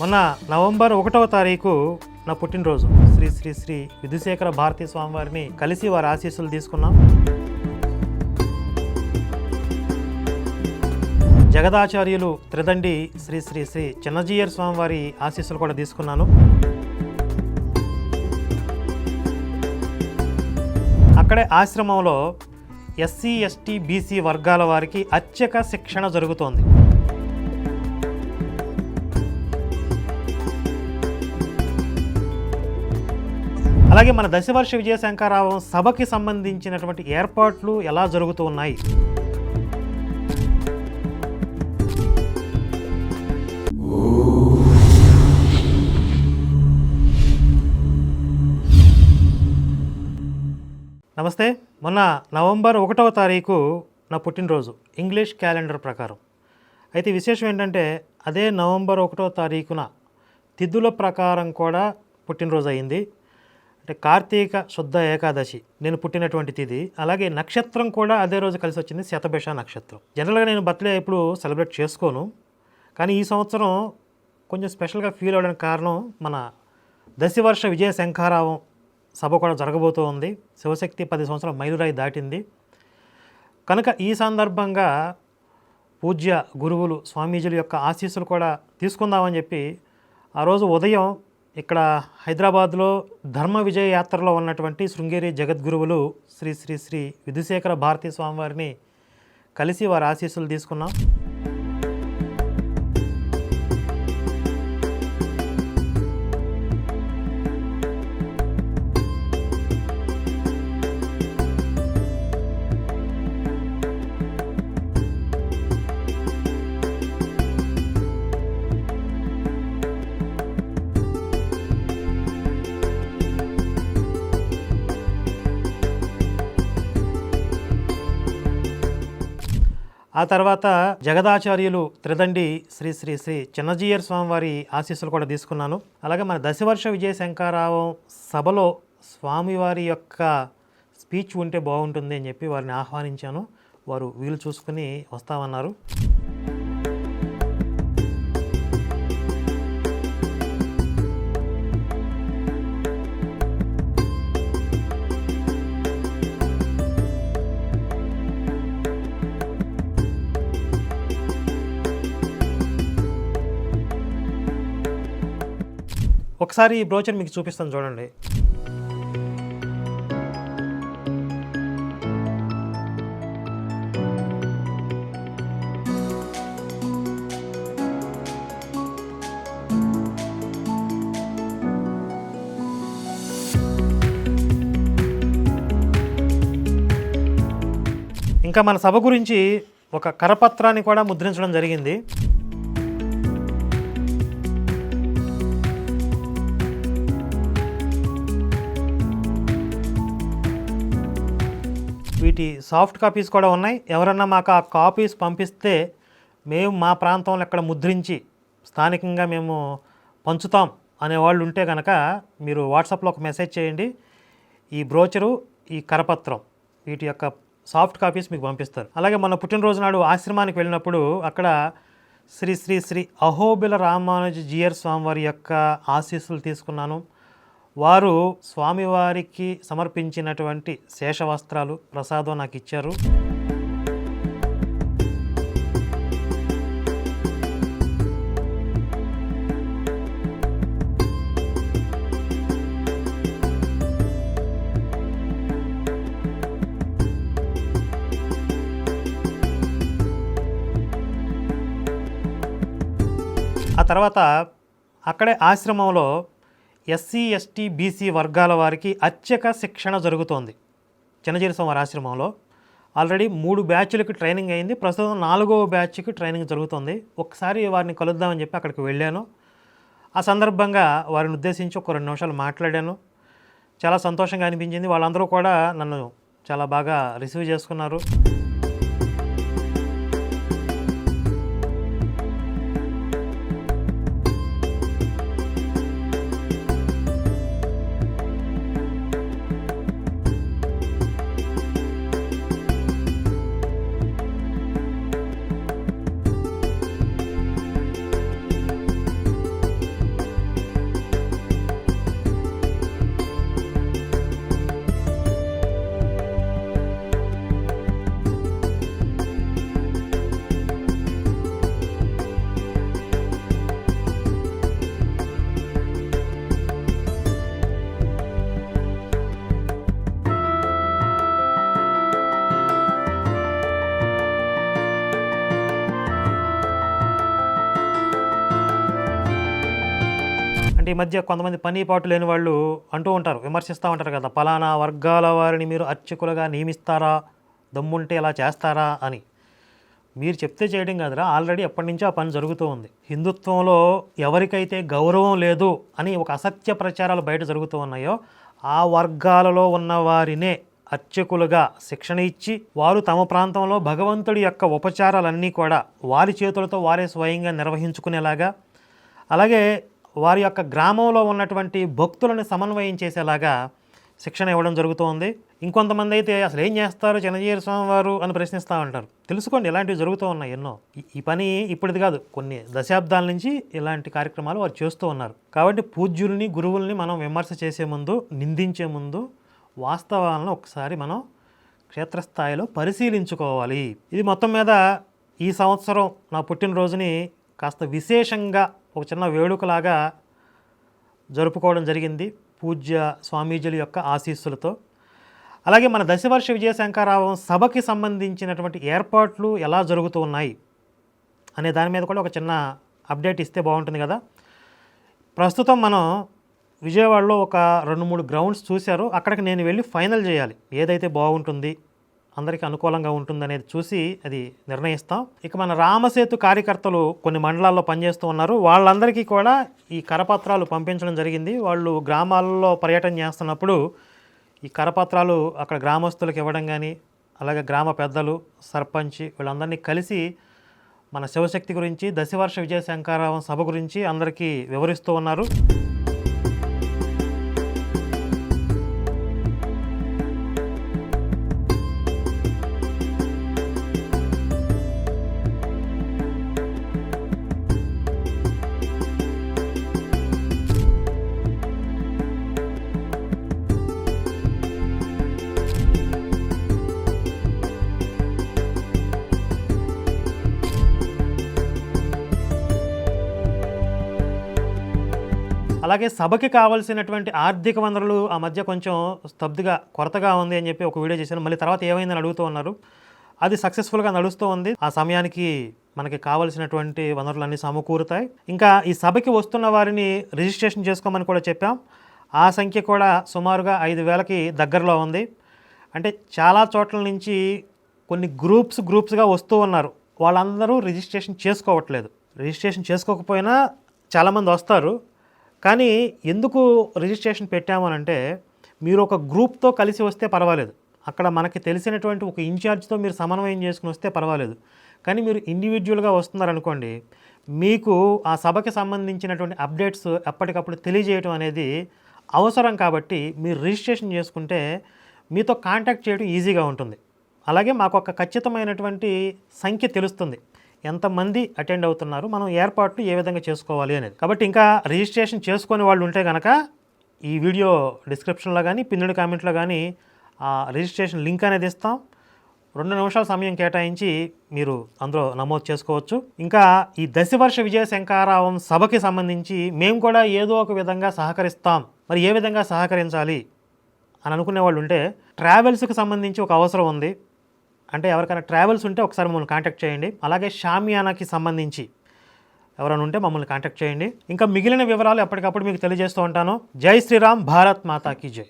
మొన్న నవంబర్ ఒకటవ తారీఖు నా పుట్టినరోజు. శ్రీ శ్రీ శ్రీ విధుశేఖర భారతీ స్వామివారిని కలిసి వారి ఆశీస్సులు తీసుకున్నాం. జగదాచార్యులు త్రిదండి శ్రీ శ్రీ శ్రీ చిన్నజీయర్ స్వామివారి ఆశీస్సులు కూడా తీసుకున్నాను. అక్కడే ఆశ్రమంలో ఎస్సీ ఎస్టీ బీసీ వర్గాల వారికి అత్యక శిక్షణ జరుగుతోంది. అలాగే మన దశవర్ష విజయశంకరావం సభకి సంబంధించినటువంటి ఏర్పాట్లు ఎలా జరుగుతూ ఉన్నాయి? నమస్తే. మొన్న నవంబర్ ఒకటవ తారీఖు నా పుట్టినరోజు ఇంగ్లీష్ క్యాలెండర్ ప్రకారం. అయితే విశేషం ఏంటంటే అదే నవంబర్ ఒకటో తారీఖున తిథుల ప్రకారం కూడా పుట్టినరోజు అయింది. అంటే కార్తీక శుద్ధ ఏకాదశి నేను పుట్టినటువంటి తేదీ అలాగే నక్షత్రం కూడా అదే రోజు కలిసి వచ్చింది శతభిష నక్షత్రం. జనరల్గా నేను బర్త్డే ఎప్పుడు సెలబ్రేట్ చేసుకోను. కానీ ఈ సంవత్సరం కొంచెం స్పెషల్గా ఫీల్ అవ్వడానికి కారణం మన దశవర్ష విజయ శంఖారావం సభ కూడా జరగబోతూ ఉంది. శివశక్తి పది సంవత్సరాల మైలురాయి దాటింది. కనుక ఈ సందర్భంగా పూజ్య గురువులు స్వామీజీల యొక్క ఆశీస్సులు కూడా తీసుకుందామని చెప్పి ఆ రోజు ఉదయం ఇక్కడ హైదరాబాద్లో ధర్మ విజయ యాత్రలో ఉన్నటువంటి శృంగేరి జగద్గురువులు శ్రీ శ్రీ శ్రీ విధుశేఖర భారతీ స్వామివారిని కలిసి వారి ఆశీస్సులు తీసుకున్నాం. ఆ తర్వాత జగదాచార్యులు త్రిదండి శ్రీ శ్రీ శ్రీ చిన్నజీయర్ స్వామివారి ఆశీస్సులు కూడా తీసుకున్నాను. అలాగే మన దశవర్ష విజయ శంకారావం సభలో స్వామివారి యొక్క స్పీచ్ ఉంటే బాగుంటుంది అని చెప్పి వారిని ఆహ్వానించాను. వారు వీలు చూసుకుని వస్తామన్నారు. ఒకసారి ఈ బ్రోచర్ మీకు చూపిస్తాను చూడండి. ఇంకా మన సభ గురించి ఒక కరపత్రాన్ని కూడా ముద్రించడం జరిగింది. వీటి సాఫ్ట్ కాపీస్ కూడా ఉన్నాయి. ఎవరన్నా మాకు ఆ కాపీస్ పంపిస్తే మేము మా ప్రాంతంలో ఎక్కడ ముద్రించి స్థానికంగా మేము పంచుతాం అనేవాళ్ళు ఉంటే కనుక మీరు వాట్సాప్లో ఒక మెసేజ్ చేయండి. ఈ బ్రోచరు ఈ కరపత్రం వీటి యొక్క సాఫ్ట్ కాపీస్ మీకు పంపిస్తారు. అలాగే మన పుట్టినరోజు నాడు ఆశ్రమానికి వెళ్ళినప్పుడు అక్కడ శ్రీ శ్రీ శ్రీ అహోబిల రామానుజ జియర్ స్వామివారి యొక్క ఆశీస్సులు తీసుకున్నాను. వారు స్వామివారికి సమర్పించినటువంటి శేషవస్త్రాలు ప్రసాదం నాకు ఇచ్చారు. ఆ తర్వాత అక్కడే ఆశ్రమంలో ఎస్సీ ఎస్టీ బీసీ వర్గాల వారికి అత్యక శిక్షణ జరుగుతోంది. చిన్నజీరి వారి ఆశ్రమంలో ఆల్రెడీ మూడు బ్యాచ్లకి ట్రైనింగ్ అయింది. ప్రస్తుతం నాలుగవ బ్యాచ్కి ట్రైనింగ్ జరుగుతుంది. ఒకసారి వారిని కలుద్దామని చెప్పి అక్కడికి వెళ్ళాను. ఆ సందర్భంగా వారిని ఉద్దేశించి ఒక రెండు నిమిషాలు మాట్లాడాను. చాలా సంతోషంగా అనిపించింది. వాళ్ళందరూ కూడా నన్ను చాలా బాగా రిసీవ్ చేసుకున్నారు. ఈ మధ్య కొంతమంది పని పాటు లేని వాళ్ళు అంటూ ఉంటారు విమర్శిస్తూ ఉంటారు కదా పలానా వర్గాల వారిని మీరు అర్చకులుగా నియమిస్తారా దమ్ముంటే ఇలా చేస్తారా అని. మీరు చెప్తే చేయడం కాదురా ఆల్రెడీ ఎప్పటి నుంచో ఆ పని జరుగుతూ ఉంది. హిందుత్వంలో ఎవరికైతే గౌరవం లేదు అని ఒక అసత్య ప్రచారాలు బయట జరుగుతూ ఉన్నాయో ఆ వర్గాలలో ఉన్న వారినే అర్చకులుగా శిక్షణ ఇచ్చి వారు తమ ప్రాంతంలో భగవంతుడి యొక్క ఉపచారాలన్నీ కూడా వారి చేతులతో వారే స్వయంగా నిర్వహించుకునేలాగా. అలాగే వారి యొక్క గ్రామంలో ఉన్నటువంటి భక్తులను సమన్వయం చేసేలాగా శిక్షణ ఇవ్వడం జరుగుతోంది. ఇంకొంతమంది అయితే అసలు ఏం చేస్తారు? చిన్నజీర స్వామి వారు అని ప్రశ్నిస్తూ ఉంటారు. తెలుసుకోండి ఇలాంటివి జరుగుతూ ఉన్నాయి ఎన్నో. ఈ- ఈ పని ఇప్పటిది కాదు. కొన్ని దశాబ్దాల నుంచి ఇలాంటి కార్యక్రమాలు వారు చేస్తూ ఉన్నారు. కాబట్టి పూజ్యుల్ని గురువుల్ని మనం విమర్శ చేసే ముందు నిందించే ముందు వాస్తవాలను ఒకసారి మనం క్షేత్రస్థాయిలో పరిశీలించుకోవాలి. ఇది మొత్తం మీద ఈ సంవత్సరం నా పుట్టినరోజుని కాస్త విశేషంగా ఒక చిన్న వేడుకలాగా జరుపుకోవడం జరిగింది పూజ్య స్వామీజీల యొక్క ఆశీస్సులతో. అలాగే మన దశవర్ష విజయశంకరావం సభకి సంబంధించినటువంటి ఏర్పాట్లు ఎలా జరుగుతూ ఉన్నాయి అనే దాని మీద కూడా ఒక చిన్న అప్డేట్ ఇస్తే బాగుంటుంది కదా. ప్రస్తుతం మనం విజయవాడలో ఒక రెండు మూడు గ్రౌండ్స్ చూశారు. అక్కడికి నేను వెళ్ళి ఫైనల్ చేయాలి. ఏదైతే బాగుంటుంది అందరికీ అనుకూలంగా ఉంటుంది అనేది చూసి అది నిర్ణయిస్తాం. ఇక మన రామసేతు కార్యకర్తలు కొన్ని మండలాల్లో పనిచేస్తూ ఉన్నారు. వాళ్ళందరికీ కూడా ఈ కరపత్రాలు పంపించడం జరిగింది. వాళ్ళు గ్రామాల్లో పర్యటన చేస్తున్నప్పుడు ఈ కరపత్రాలు అక్కడ గ్రామస్తులకు ఇవ్వడం కానీ అలాగే గ్రామ పెద్దలు సర్పంచ్ వీళ్ళందరినీ కలిసి మన శివశక్తి గురించి దశవర్ష విజయశంకరావం సభ గురించి అందరికీ వివరిస్తూ ఉన్నారు. అలాగే సభకి కావాల్సినటువంటి ఆర్థిక వనరులు ఆ మధ్య కొంచెం స్తబ్దుగా కొరతగా ఉంది అని చెప్పి ఒక వీడియో చేశాను. మళ్ళీ తర్వాత ఏమైందని అడుగుతూ ఉన్నారు. అది సక్సెస్ఫుల్గా నడుస్తూ ఉంది. ఆ సమయానికి మనకి కావలసినటువంటి వనరులన్నీ సమకూరుతాయి. ఇంకా ఈ సభకి వస్తున్న వారిని రిజిస్ట్రేషన్ చేసుకోమని కూడా చెప్పాం. ఆ సంఖ్య కూడా సుమారుగా ఐదు వేలకి దగ్గరలో ఉంది. అంటే చాలా చోట్ల నుంచి కొన్ని గ్రూప్స్ గ్రూప్స్గా వస్తూ ఉన్నారు. వాళ్ళందరూ రిజిస్ట్రేషన్ చేసుకోవట్లేదు. రిజిస్ట్రేషన్ చేసుకోకపోయినా చాలామంది వస్తారు. కానీ ఎందుకు రిజిస్ట్రేషన్ పెట్టామనంటే మీరు ఒక గ్రూప్తో కలిసి వస్తే పర్వాలేదు. అక్కడ మనకి తెలిసినటువంటి ఒక ఇన్ఛార్జ్తో మీరు సమన్వయం చేసుకుని వస్తే పర్వాలేదు. కానీ మీరు ఇండివిజువల్గా వస్తున్నారనుకోండి మీకు ఆ సభకి సంబంధించినటువంటి అప్డేట్స్ ఎప్పటికప్పుడు తెలియజేయడం అనేది అవసరం కాబట్టి మీరు రిజిస్ట్రేషన్ చేసుకుంటే మీతో కాంటాక్ట్ చేయడం ఈజీగా ఉంటుంది. అలాగే మాకు ఒక ఖచ్చితమైనటువంటి సంఖ్య తెలుస్తుంది. ఎంతమంది అటెండ్ అవుతున్నారు మనం ఏర్పాట్లు ఏ విధంగా చేసుకోవాలి అనేది. కాబట్టి ఇంకా రిజిస్ట్రేషన్ చేసుకునే వాళ్ళు ఉంటే కనుక ఈ వీడియో డిస్క్రిప్షన్లో కానీ పిన్నుడి కామెంట్లో కానీ ఆ రిజిస్ట్రేషన్ లింక్ అనేది ఇస్తాం. రెండు నిమిషాల సమయం కేటాయించి మీరు అందులో నమోదు చేసుకోవచ్చు. ఇంకా ఈ దశవర్ష విజయ శంకారావం సభకి సంబంధించి మేము కూడా ఏదో ఒక విధంగా సహకరిస్తాం. మరి ఏ విధంగా సహకరించాలి అని అనుకునే వాళ్ళు ఉంటే ట్రావెల్స్కి సంబంధించి ఒక అవసరం ఉంది. అంటే ఎవరికైనా ట్రావెల్స్ ఉంటే ఒకసారి మమ్మల్ని కాంటాక్ట్ చేయండి. అలాగే షామియానాకి సంబంధించి ఎవరైనా ఉంటే మమ్మల్ని కాంటాక్ట్ చేయండి. ఇంకా మిగిలిన వివరాలు ఎప్పటికప్పుడు మీకు తెలియజేస్తూ ఉంటాను. జై శ్రీరామ్ భారత్ మాతాకి జై.